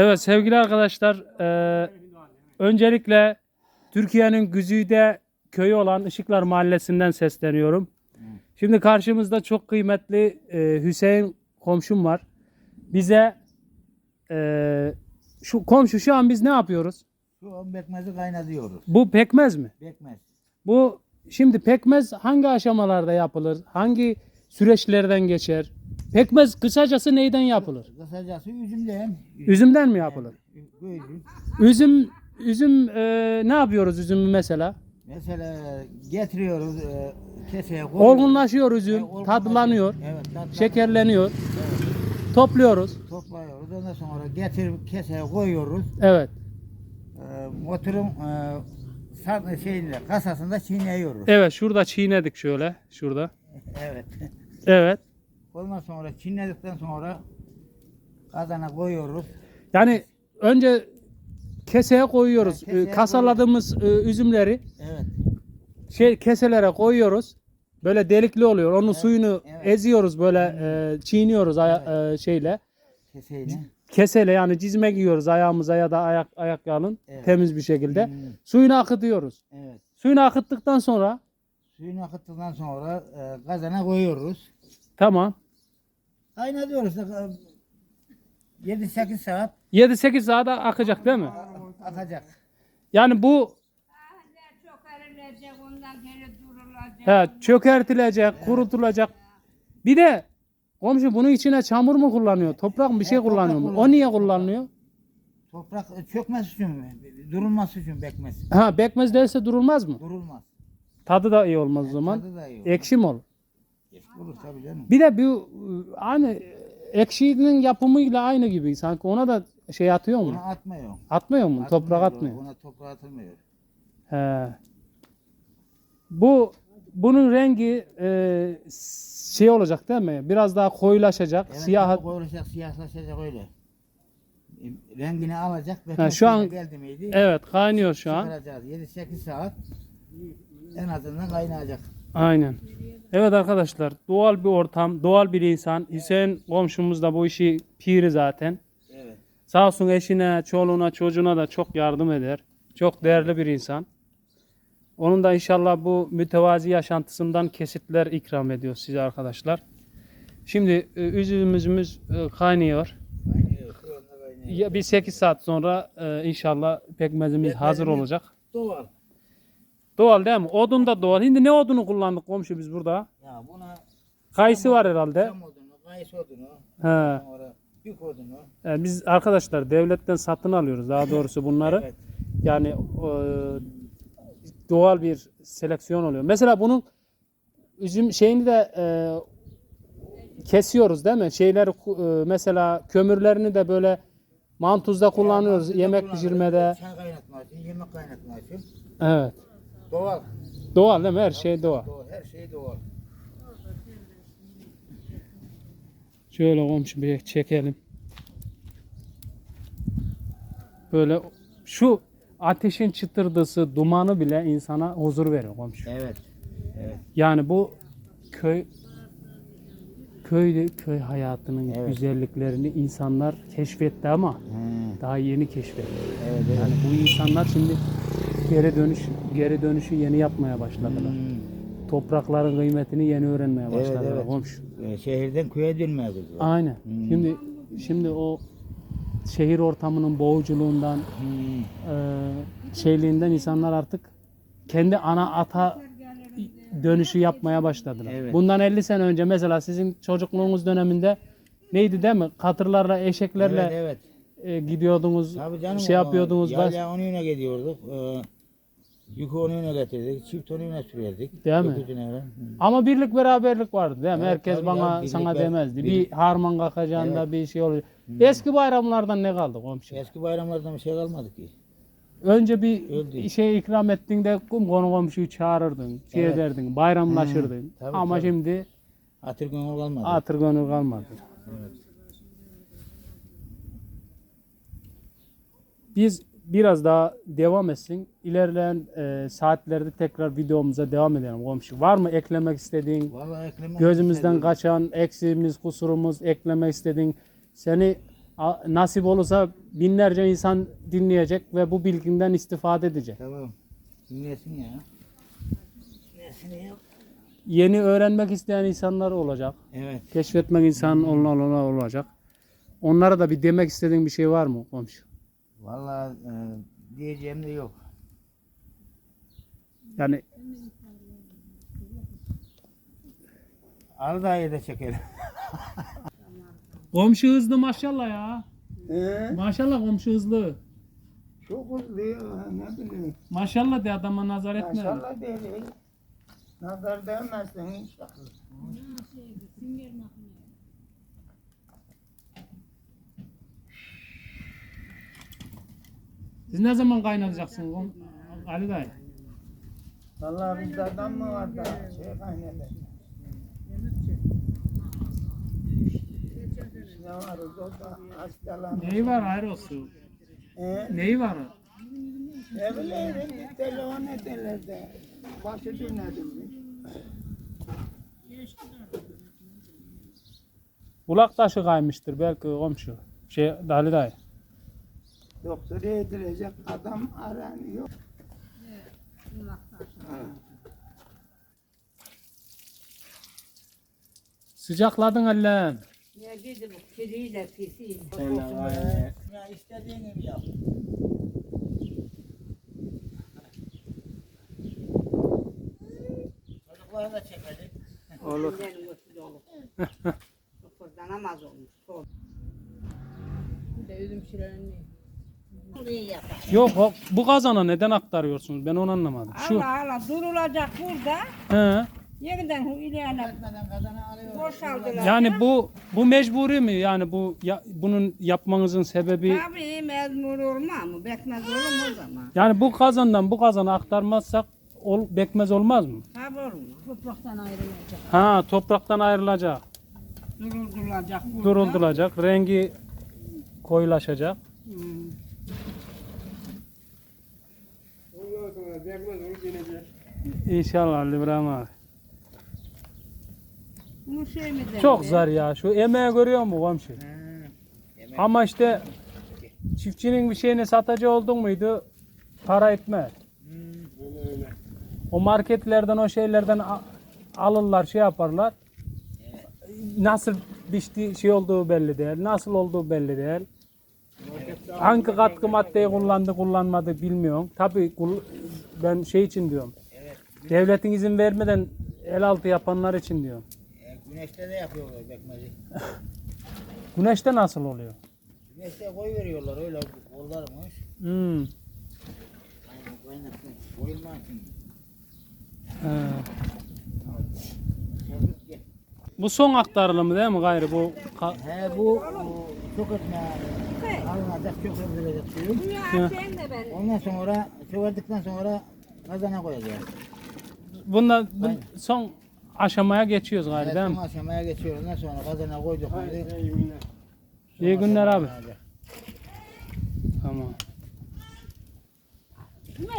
Evet sevgili arkadaşlar, eee, öncelikle Türkiye'nin güzide köyü olan Işıklar Mahallesi'nden sesleniyorum. Şimdi karşımızda çok kıymetli eee, Hüseyin komşum var. Bize eee, şu komşu şu an biz ne yapıyoruz? Şu an pekmezi kaynatıyoruz. Bu pekmez mi? Pekmez. Bu şimdi pekmez hangi aşamalarda yapılır? Hangi süreçlerden geçer? Pekmez kısacası neyden yapılır? Kısacası üzümden. Üzümden mi yapılır? Üzüm üzüm e, ne yapıyoruz üzümü mesela? Mesela getiriyoruz e, keseye koyuyoruz. Olgunlaşıyor E, üzüm, olgunlaşıyor. tadlanıyor, Evet, tadlanıyor. şekerleniyor. Evet, Topluyoruz. topluyoruz. Ondan sonra getirip keseye koyuyoruz. Evet. E, motorun e, şeyinde, kasasında çiğneyiyoruz. Evet şurada çiğnedik şöyle. Şurada. evet. Evet. Ondan sonra çiğnedikten sonra kazana koyuyoruz. Yani önce keseye koyuyoruz. Ha, keseye E, Kasaladığımız e, üzümleri Evet. şey keselere koyuyoruz. Böyle delikli oluyor. Onun suyunu evet. eziyoruz böyle e, çiğniyoruz aya- e, şeyle. Keseyle. Keseyle yani cizme giyiyoruz ayağımıza ya da ayak ayak Evet. temiz bir şekilde. Hmm, Suyunu akıtıyoruz. Evet. Suyunu akıttıktan sonra Suyunu akıttıktan sonra e, kazana koyuyoruz. tamam. Kaynatıyoruz da e, 7-8 saat 7-8 saat akacak değil mi? akacak. Yani bu çok erilecek, ondan geri durulacak. he, çökertilecek, kurutulacak. Bir de komşu bunun içine çamur mu kullanıyor? Toprak mı bir şey toprak kullanıyor mu? O kullanıyor. niye kullanılıyor? Toprak e, çökmez için mi? Durulması için bekmez. Ha bekmez derse durulmaz mı? Durulmaz. Tadı da iyi olmaz o zaman. Tadı da iyi olur. Ekşi mi olur? Olur tabii canım. Bir de bu hani ekşinin yapımıyla aynı gibi sanki ona da şey atıyor mu? Onu atmıyor. Atmıyor mu? Toprak Atmıyor, atmıyor. Ona toprak atılmıyor. He. Bu bunun rengi e, şey olacak değil mi? Biraz daha koyulaşacak. Evet, siyah. Koyulacak, siyahlaşacak öyle. E, Rengini alacak. Ha, bekmez şu an- geldi miydi? Evet, kaynıyor şu an. Çıkaracağız. 7-8 saat en azından kaynayacak. Aynen. Evet arkadaşlar, doğal bir ortam, doğal bir insan. Hüseyin komşumuz da bu işi piri zaten. Evet. Sağ olsun eşine, çoluğuna, çocuğuna da çok yardım eder. Çok değerli bir insan. Onun da inşallah bu mütevazi yaşantısından kesitler ikram ediyor size arkadaşlar. Şimdi e, üzümümüz e, kaynıyor. Kaynıyor. Ya bir 8 saat sonra e, inşallah pekmezimiz hazır Pekmezimiz- olacak. Doğal. Doğal değil mi? Odun da doğal. Şimdi ne odunu kullandık komşu biz burada? Ya buna Kayısı var herhalde. Çam odunu, kayısı odunu, He. sonra yük odunu. E, biz arkadaşlar devletten satın alıyoruz daha doğrusu bunları. Evet. Yani e, doğal bir seleksiyon oluyor. Mesela bunun üzüm şeyini de e, kesiyoruz değil mi? Şeyleri e, mesela kömürlerini de böyle mantuzda kullanıyoruz Mantızda yemek pişirmede. Çay kaynatma için, yemek kaynatma için. Evet. Doğal. Doğal değil mi? Her şey doğal. Doğal. Her şey doğal. Şöyle komşu bir çekelim. Böyle şu ateşin çıtırdısı, dumanı bile insana huzur veriyor komşu. Evet. Evet. Yani bu köy köy köy hayatının Evet. güzelliklerini insanlar keşfetti ama He. daha yeni keşfetti. Evet. evet. Yani bu insanlar şimdi geri dönüş geri dönüşü yeni yapmaya başladılar. Hmm. Toprakların kıymetini yeni öğrenmeye Evet, başladılar evet. komşu. Ee, şehirden köye dönmeye gidiyor. Aynen. Hmm. Şimdi şimdi o şehir ortamının boğuculuğundan, Hmm. e, şeyliğinden insanlar artık kendi ana ata dönüşü yapmaya başladılar. Evet. Bundan 50 sene önce mesela sizin çocukluğunuz döneminde neydi değil mi? Katırlarla, eşeklerle Evet evet. e, gidiyordunuz, Tabii canım. şey yapıyordunuz. bas- Yayla onun önüne gidiyorduk. Ee, yükü onun önüne getirdik. Çift onun önüne sürerdik. Değil mi? Hı. Ama birlik beraberlik vardı değil mi? Evet, Herkes tabii bana ya, birlik sana ve- demezdi. birlik. Bir harman kalkacağında bir şey olacak. Eski bayramlardan ne kaldı komşu? Eski bayramlardan bir şey kalmadı ki. Önce bir Öldü. şey ikram ettiğinde kum konu komşuyu çağırırdın, şey Evet. ederdin, bayramlaşırdın. Hmm, tabii, Ama tabii. şimdi Hatır gönül kalmadı. atır gönül kalmadı. Biz biraz daha devam etsin. İlerleyen e, saatlerde tekrar videomuza devam edelim komşu. Var mı eklemek istediğin, Vallahi eklemek gözümüzden istedim. kaçan, eksiğimiz, kusurumuz eklemek istediğin, seni A- Nasip olursa binlerce insan dinleyecek ve bu bilginden istifade edecek. Tamam. Dinlesin ya. Dinlesin ya. Yeni öğrenmek isteyen insanlar olacak. Evet. Keşfetmek insan onlar olacak. Onlara da bir demek istediğin bir şey var mı komşu? Vallahi e, diyeceğim de yok. Yani Arıdağ'ı da çekelim. komşu hızlı maşallah ya. Ee, Maşallah komşu hızlı. çok hızlı ya. Ne bileyim. Maşallah de adama nazar etme. Maşallah değil. Nazar değmezsin inşallah. Siz ne zaman kaynatacaksınız kom- Ali dayı? Vallahi bizde adam mı var da şey kaynadı. Ne var o da hastalandı. Neyi var ayrı olsun? Ee, Neyi var? ne bileyim telefon ederler de. Başı dinledim. Ulak taşı kaymıştır belki komşu. Şey Ali dayı. Doktora edilecek adam aranıyor. Sıcakladın Allah'ım. Ya gidi bu kiriyle pisi. Ya istediğin gibi yap. Çocukları da çekelim. Olur. Kıpırdanamaz olmuş. Sol. Bir de üzüm yapar. Yok o- bu kazana neden aktarıyorsunuz? Ben onu anlamadım. Şu. Allah Allah durulacak burada. He. Yeniden ilerine boşaldılar. Yani bu bu mecburi mi? Yani bu ya, bunun yapmanızın sebebi Tabii mezmur olma mı? Bekmez olur mu o zaman? yani bu kazandan bu kazana aktarmazsak ol, bekmez olmaz mı? Tabii mu? Topraktan ayrılacak. Ha topraktan ayrılacak, Duruldurulacak burada. durulacak, rengi koyulaşacak. Hmm. İnşallah Ali İbrahim abi. Bunu şey mi derler? Çok zor ya. Şu emeği görüyor musun komşu? Ama işte çiftçinin bir şeyini satıcı oldun muydu para etmez. O marketlerden o şeylerden a- alırlar şey yaparlar. Nasıl biçti şey olduğu belli değil. Nasıl olduğu belli değil. Hangi katkı maddeyi kullandı kullanmadı bilmiyorum. Tabii kul- ben şey için diyorum. Devletin izin vermeden el altı yapanlar için diyorum. E, güneşte de yapıyorlar bekmezi. Güneşte nasıl oluyor? Güneşte koy veriyorlar öyle kollarmış. Hmm. He. Çabuk gel. Bu son aktarılımı değil mi gayrı bu? ka- He bu çok etme. Alınacak çok öldürecek suyu. Dünya sen de ben. Ondan sonra çoğaldıktan sonra kazana koyacağız. Bundan bu son aşamaya geçiyoruz gayrı değil Evet, mi? son aşamaya geçiyoruz. Ondan sonra kazana koyduk. muydu, İyi günler abi. sonra Tamam.